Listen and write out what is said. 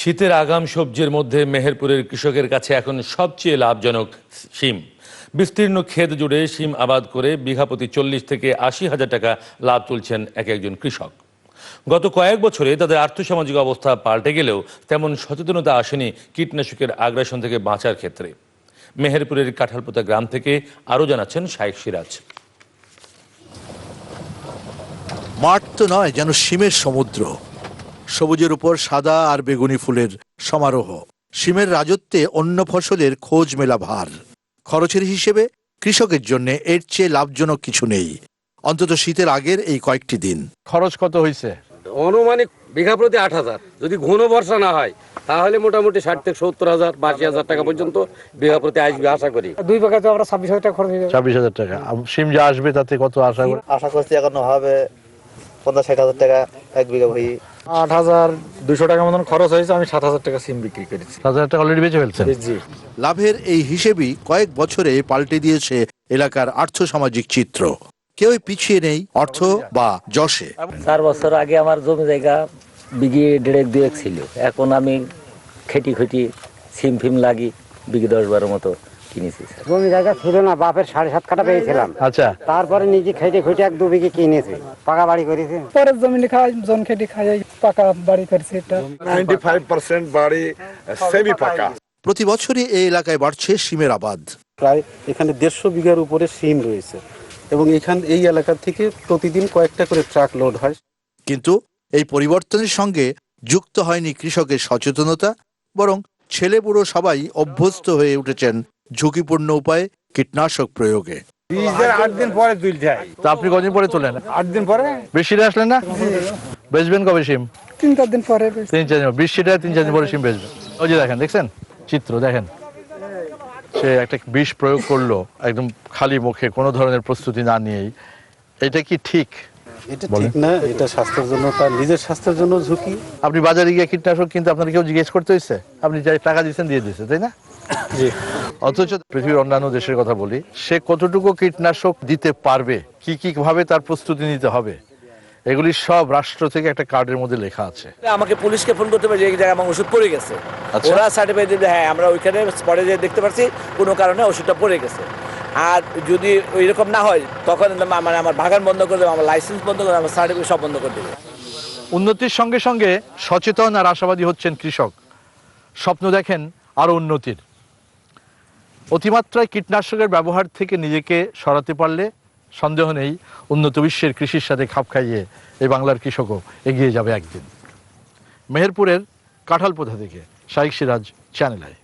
শীতের আগাম সবজির মধ্যে মেহেরপুরের কৃষকের কাছে এখন সবচেয়ে লাভজনক শিম। বিস্তীর্ণ ক্ষেত জুড়ে শিম আবাদ করে বিঘাপতি চল্লিশ থেকে আশি হাজার টাকা লাভ তুলছেন এক একজন কৃষক। গত কয়েক বছরে তাদের আর্থসামাজিক অবস্থা পাল্টে গেলেও তেমন সচেতনতা আসেনি কীটনাশকের আগ্রাসন থেকে বাঁচার ক্ষেত্রে। মেহেরপুরের কাঁঠালপোতা গ্রাম থেকে আরও জানাচ্ছেন শাইখ সিরাজ। মাঠ তো নয় যেন শিমের সমুদ্র। সবুজের উপর সাদা আর বেগুনি ফুলের সমারোহ। সিমের রাজত্বে অন্য ফসলের খোঁজ মেলা ভার। খরচের হিসেবে কৃষকের জন্য এর চেয়ে লাভজনক কিছু নেই। অন্তত শীতের আগের এই কয়েকটি দিন। খরচ কত হয়েছে অনুমানিক বিঘা প্রতি আট হাজার। যদি ঘন বর্ষা না হয় তাহলে মোটামুটি ষাট থেকে সত্তর হাজার বাষি হাজার টাকা পর্যন্ত বিঘা প্রতি আসবে আশা করি। দুই বিঘা তো আমরা ছাব্বিশ হাজার টাকা খরচ ছাব্বিশ হাজার টাকা। সিম যা আসবে তাতে কত আশা করি? আশা করছি এখন হবে পঞ্চাশ ষাট হাজার টাকা এক বিঘা ভুঁই আট হাজার দুশো টাকা মতন খরচ হয়েছে আমি সাত হাজার টাকা সিম বিক্রি করেছি। সাত হাজার টাকা অলরেডি বেঁচে ফেলছেন? জি। লাভের এই হিসেবই কয়েক বছরে পাল্টে দিয়েছে এলাকার আর্থসামাজিক চিত্র। কেউই পিছিয়ে নেই অর্থ বা যশে। চার বছর আগে আমার জমি জায়গা বিঘে দেড়েক দুয়েক ছিল। এখন আমি খেটি খুটি সিম ফিম লাগি বিঘে দশ বারো মতো। কিনেছি জমি জায়গা ছিল না বাপের সাড়ে সাত কাটা পেয়েছিলাম। আচ্ছা। তারপরে নিজে খেটে খুঁটে এক দু বিঘে কিনেছি পাকা বাড়ি করেছি। পরের জমি খাই জন খেটি খাই পাকা বাড়ি করছে এটা 95% বাড়ি সেমি পাকা। প্রতি বছরই এই এলাকায় বাড়ছে সিমের আবাদ। প্রায় এখানে দেড়শো বিঘার উপরে সিম রয়েছে এবং এখান এই এলাকা থেকে প্রতিদিন কয়েকটা করে ট্রাক লোড হয়। কিন্তু এই পরিবর্তনের সঙ্গে যুক্ত হয়নি কৃষকের সচেতনতা বরং ছেলে বুড়ো সবাই অভ্যস্ত হয়ে উঠেছেন ঝুঁকিপূর্ণ উপায়ে কীটনাশক প্রয়োগে। বীজের আট দিন পরে তুল যায়। তা আপনি কদিন পরে তোলেন আট দিন পরে? বৃষ্টিটা আসলেন না? বেচবেন কবে সিম তিন চার দিন পরে তিন চার দিন বৃষ্টিটা তিন চার দিন পরে সিম বেচবেন। ওই যে দেখেন দেখছেন? চিত্র দেখেন। সে একটা বিষ প্রয়োগ করল একদম খালি মুখে কোনো ধরনের প্রস্তুতি না নিয়েই। এটা কি ঠিক? এটা ঠিক না এটা স্বাস্থ্যের জন্য তার নিজের স্বাস্থ্যের জন্য ঝুঁকি। আপনি বাজারে গিয়ে কীটনাশক কিন্তু আপনার কেউ জিজ্ঞেস করতে হয়েছে? আপনি যাই টাকা দিয়েছেন দিয়ে দিচ্ছে তাই না? অথচ পৃথিবীর অন্যান্য দেশের কথা বলি সে কতটুকু কীটনাশক দিতে পারবে কি কি ভাবে তার প্রস্তুতি নিতে হবে এগুলি সব রাষ্ট্র থেকে একটা কার্ডের মধ্যে লেখা আছে। আমাকে পুলিশকে ফোন করতে পারি যে জায়গায় আমার ওষুধ পড়ে গেছে। আচ্ছা। ওরা সার্টিফাই দিবে হ্যাঁ আমরা ওইখানে স্পটে যে দেখতে পাচ্ছি কোনো কারণে ওষুধটা পড়ে গেছে। আর যদি ওই রকম না হয় তখন মানে আমার বাগান বন্ধ করে দেবে আমার লাইসেন্স বন্ধ করে আমার সার্টিফিকেট সব বন্ধ করে দেবে। উন্নতির সঙ্গে সঙ্গে সচেতন আর আশাবাদী হচ্ছেন কৃষক। স্বপ্ন দেখেন আরও উন্নতির। অতিমাত্রায় কীটনাশকের ব্যবহার থেকে নিজেকে সরাতে পারলে সন্দেহ নেই, উন্নত বিশ্বের কৃষির সাথে খাপ খাইয়ে এই বাংলার কৃষকও এগিয়ে যাবে একদিন। মেহেরপুরের কাঁঠালপোথা থেকে শাইক সিরাজ, চ্যানেল আই।